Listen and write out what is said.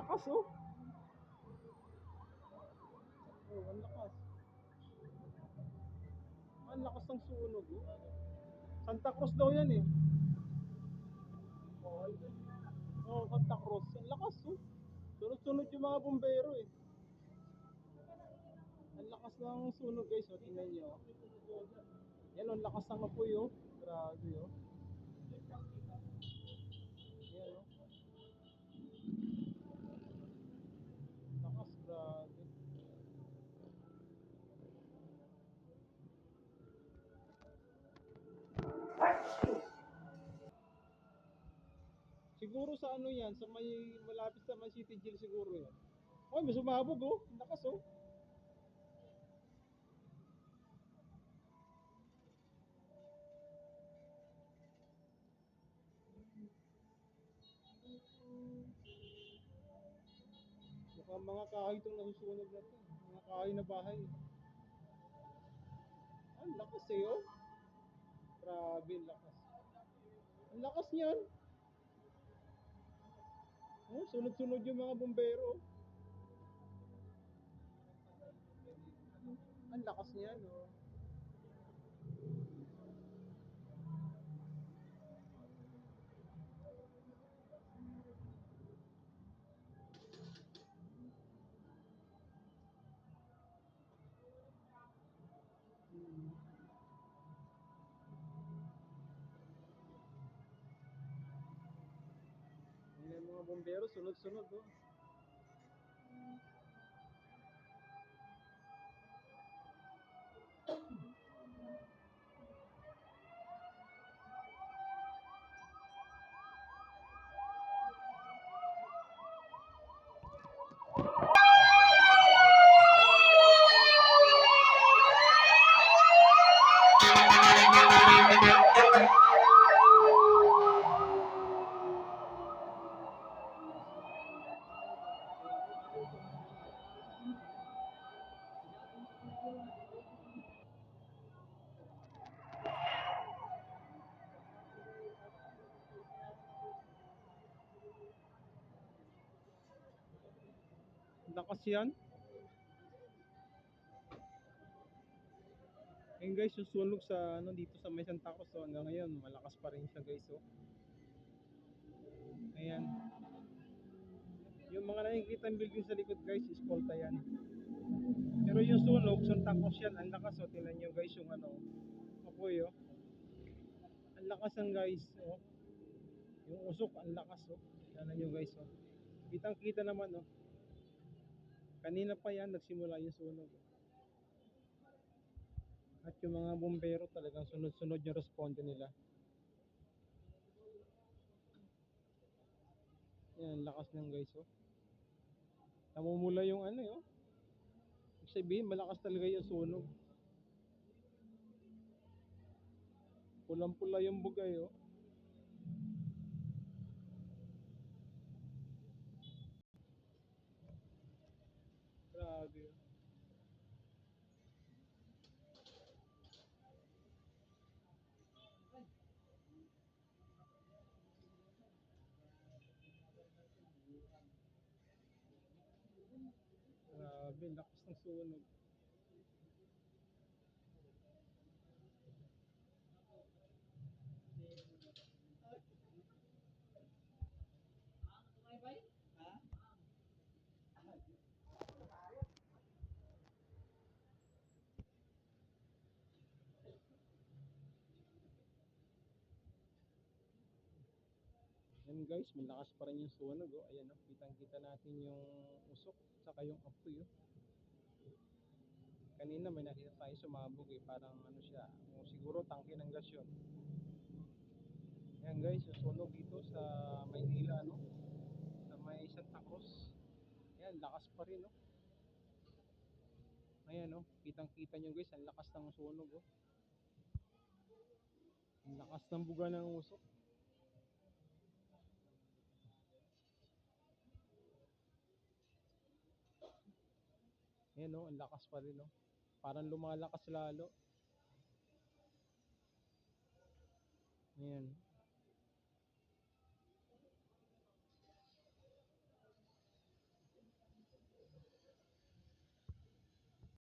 lakas oh. Oh, ang lakas. Ang lakas ng sunog oh. Santa Cruz daw yan eh. Oh, oh Santa Cruz. Ang lakas oh. Sunod-sunod yung mga bumbero eh. Ang lakas ng sunog guys, oh. tingnan nyo. Yan oh, ang lakas ng apoy oh. Grabe oh. Yan oh. Lakas, grabe. Siguro sa ano yan, sa may malapit sa may City Jail siguro yan. Oh, may sumabog oh. Ang Lakas oh. Mukhang mga kahoy itong nasusunog na to. Mga kahoy na bahay. Ang lakas eh oh. Grabe, ang lakas. Ang lakas niyan. Oh, sunod-sunod yung mga bombero. Ang lakas niyan, oh. Mga bombero, sunod-sunod, oh. Lakas yan. Ayun guys, susunog sa ano dito sa may Santa Cruz oh, hanggang ngayon malakas pa rin siya guys oh. Ayan. Yung mga nakikita building sa likod guys, is Colta yan. Pero yung sunog, Santa Cruz yan, ang lakas oh. Tingnan nyo guys yung ano, apoy oh. Ang lakas ng guys oh. Yung usok, ang lakas oh. Tingnan nyo guys oh. Kitang kita naman oh. Kanina pa yan nagsimula yung sunog. At yung mga bombero talagang sunod-sunod yung responde nila. Yan, lakas ng guys oh. Namumula yung ano eh, oh. Sabihin, malakas talaga yung sunog. Pulang-pula yung bugay oh. Grabe. oh. Grabe, lakas ng sunog. Yan guys, malakas pa rin yung sunog. Oh. Ayan, oh. kitang-kita natin yung usok, saka yung apoy. Oh. Kanina may nakita tayo sumabog eh, parang ano siya, oh, siguro tangke ng gas yun. Ayan guys, yung sunog dito sa Maynila, no? Sa may Santa Cruz. Ayan, lakas pa rin, no? Ayan, oh, kitang-kita nyo guys, ang lakas ng sunog, oh. Ang lakas ng buga ng usok. Ayan oh, ang lakas pa rin oh. Parang lumalakas lalo. Ayan.